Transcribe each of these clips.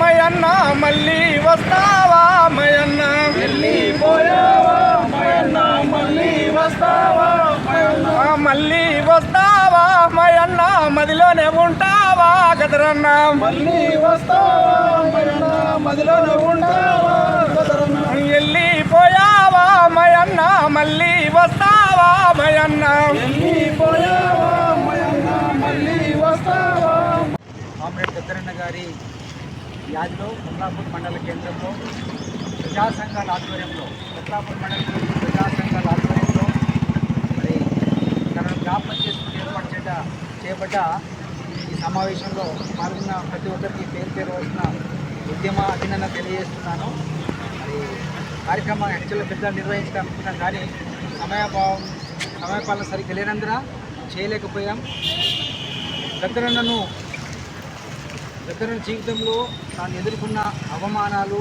మయన్న మళ్ళీ వస్తావా మయన్న? వెళ్ళిపోయావా మయన్న మళ్ళీ వస్తావా మళ్ళీ వస్తావా మయన్న? మదిలోనే ఉంటావా గదరన్న? మళ్ళీ వస్తావా మయన్న? మదిలోనే ఉంటావా సదరన్న వెళ్ళిపోయావా మయన్న? మళ్ళీ వస్తావా మయన్న? వెళ్ళిపోయావా మయన్న? మళ్ళీ వస్తావా? పెద్దరన్న గారి యాదిలో కొల్లాపూర్ మండల కేంద్రంలో ప్రజా సంఘాల ఆధ్వర్యంలో కొల్లాపూర్ మండల కేంద్రం ప్రజా సంఘాల ఆధ్వర్యంలో మరి తనను జ్ఞాపకం చేసుకుని ఏర్పాటు చేయ చేయబడ్డ ఈ సమావేశంలో పాల్గొన్న ప్రతి ఒక్కరికి పేరు పేరు వచ్చిన ఉద్యమ అభినందన తెలియజేస్తున్నాను. మరి కార్యక్రమం యాక్చువల్గా పెద్ద నిర్వహించాలనుకున్నాం కానీ సమయాభావం సమయపాలన సరిగ్గా లేనందున చేయలేకపోయాం. పెద్దరన్నను దగ్గర జీవితంలో తాను ఎదుర్కొన్న అవమానాలు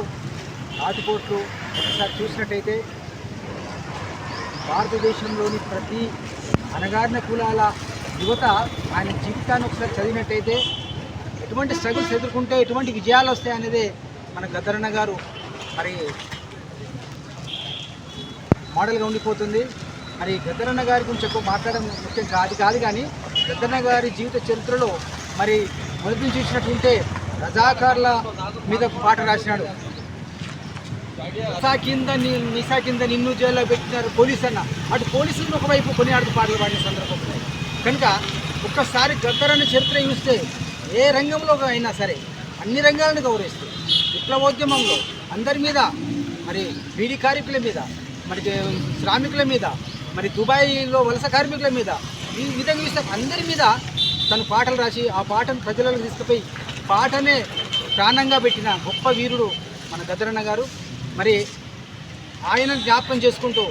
ఆటుపోట్లు ఒకసారి చూసినట్టయితే భారతదేశంలోని ప్రతి అనగారిన కులాల యువత ఆయన జీవితాన్ని ఒకసారి చదివినట్టయితే ఎటువంటి స్ట్రగుల్స్ ఎదుర్కొంటే ఎటువంటి విజయాలు వస్తాయనేదే మన గద్దరన్న గారు మరి మోడల్గా ఉండిపోతుంది. మరి గద్దరన్న గారి గురించి ఎక్కువ మాట్లాడడం ముఖ్యం కాదు కాదు కానీ గద్దరన్న గారి జీవిత చరిత్రలో మరి మొదటి నుంచి చూసినట్టుంటే రజాకార్ల మీద పాట రాసినాడు. నిసా కింద నిసా కింద నిన్ను జైల్లో పెట్టినారు పోలీస్ అన్న. అటు పోలీసులను ఒకవైపు కొనియాడుతూ పాటలు పాడిన సందర్భం కనుక ఒక్కసారి గద్దరన్న చరిత్ర చూస్తే ఏ రంగంలో అయినా సరే అన్ని రంగాలను గౌరవిస్తుంది విప్లవోద్యమంలో అందరి మీద మరి బీడీ కార్మికుల మీద మరి శ్రామికుల మీద మరి దుబాయ్లో వలస కార్మికుల మీద ఈ విధంగా చూస్తే అందరి మీద తను పాటలు రాసి ఆ పాటను ప్రజలకు తీసుకుపోయి పాటనే ప్రాణంగా పెట్టిన గొప్ప వీరుడు మన గద్దరన్న గారు. మరి ఆయన జ్ఞాపకం చేసుకుంటూ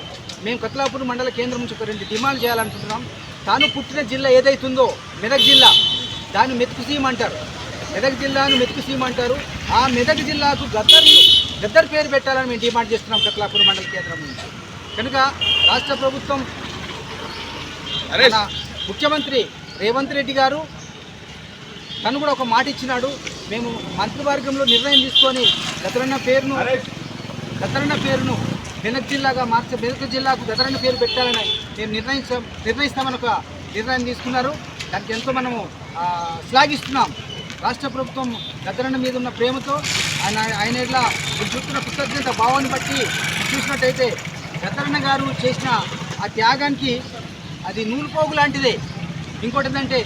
మేము కత్లాపూర్ మండల కేంద్రం నుంచి ఒక రెండు డిమాండ్ చేయాలనుకుంటున్నాం. తాను పుట్టిన జిల్లా ఏదైతుందో మెదక్ జిల్లా దాన్ని మెతుకు సీమ అంటారు. మెదక్ జిల్లాను మెతుకు సీమ అంటారు. ఆ మెదక్ జిల్లాకు గద్దర్ గద్దర్ పేరు పెట్టాలని మేము డిమాండ్ చేస్తున్నాం కత్లాపూర్ మండల కేంద్రం నుంచి. కనుక రాష్ట్ర ప్రభుత్వం ముఖ్యమంత్రి రేవంత్ రెడ్డి గారు తను కూడా ఒక మాట ఇచ్చినాడు. మేము మంత్రివర్గంలో నిర్ణయం తీసుకొని గతరన్న పేరును గతరన్న పేరును మెదక్ జిల్లాగా మార్చ మెదక్ జిల్లాకు గతరన్న పేరు పెట్టాలని మేము నిర్ణయించాం నిర్ణయిస్తామని ఒక నిర్ణయం తీసుకున్నారు. దానికి ఎంతో మనము శ్లాఘిస్తున్నాం. రాష్ట్ర ప్రభుత్వం గతరన్న మీద ఉన్న ప్రేమతో ఆయన ఆయన ఇట్లా చూస్తున్న కృతజ్ఞత భావాన్ని బట్టి చూసినట్టయితే గతరన్న గారు చేసిన ఆ త్యాగానికి అది నూలుపోగు లాంటిదే. ఇంకోటి ఏంటంటే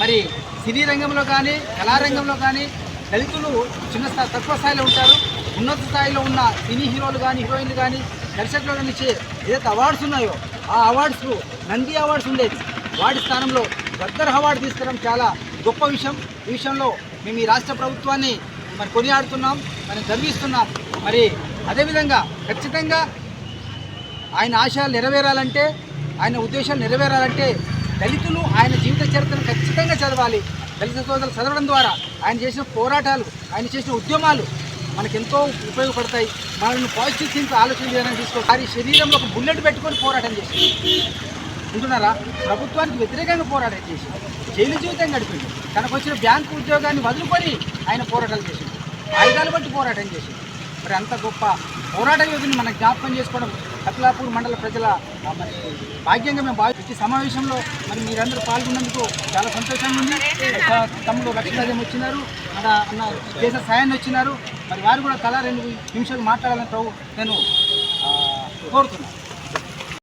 మరి సినీ రంగంలో కానీ కళారంగంలో కానీ దళితులు చిన్న స్థాయి తక్కువ స్థాయిలో ఉంటారు. ఉన్నత స్థాయిలో ఉన్న సినీ హీరోలు కానీ హీరోయిన్లు కానీ దర్శకులు కానీ ఇచ్చే ఏదైతే అవార్డ్స్ ఉన్నాయో ఆ అవార్డ్స్ నంది అవార్డ్స్ ఉండేది. వాటి స్థానంలో గద్దర్ అవార్డు తీసుకురావడం చాలా గొప్ప విషయం. ఈ విషయంలో మేము ఈ రాష్ట్ర ప్రభుత్వాన్ని మరి కొనియాడుతున్నాం మరి గర్విస్తున్నాం. మరి అదేవిధంగా ఖచ్చితంగా ఆయన ఆశయాలు నెరవేరాలంటే ఆయన ఉద్దేశాలు నెరవేరాలంటే దళితులు ఆయన జీవిత చరిత్రను ఖచ్చితంగా చదవాలి. దళిత సోదరులు చదవడం ద్వారా ఆయన చేసిన పోరాటాలు ఆయన చేసిన ఉద్యమాలు మనకెంతో ఉపయోగపడతాయి. మనల్ని పాజిటివ్ థింక్ ఆలోచన విధానం తీసుకో వారి శరీరంలో ఒక బుల్లెట్ పెట్టుకొని పోరాటం చేసింది. ఉంటున్నారా ప్రభుత్వానికి వ్యతిరేకంగా పోరాటం చేసి జైలు జీవితం గడిపింది. తనకు వచ్చిన బ్యాంకు ఉద్యోగాన్ని వదులుకొని ఆయన పోరాటాలు చేసింది. ఆయుధాలు బట్టి పోరాటం చేసింది. మరి అంత గొప్ప పోరాట యోగిని మనం జ్ఞాపకం చేసుకోవడం కత్లాపూర్ మండల ప్రజల మరి భాగ్యంగా మేము ప్రతి సమావేశంలో మరి మీరందరూ పాల్గొన్నందుకు చాలా సంతోషంగా ఉంది. తమ్ముడు లక్ష్మీరాజం వచ్చినారు. అన్న దేశ సాయాన్ని వచ్చినారు. మరి వారు కూడా తలా రెండు నిమిషాలు మాట్లాడాలని నేను కోరుతున్నాను.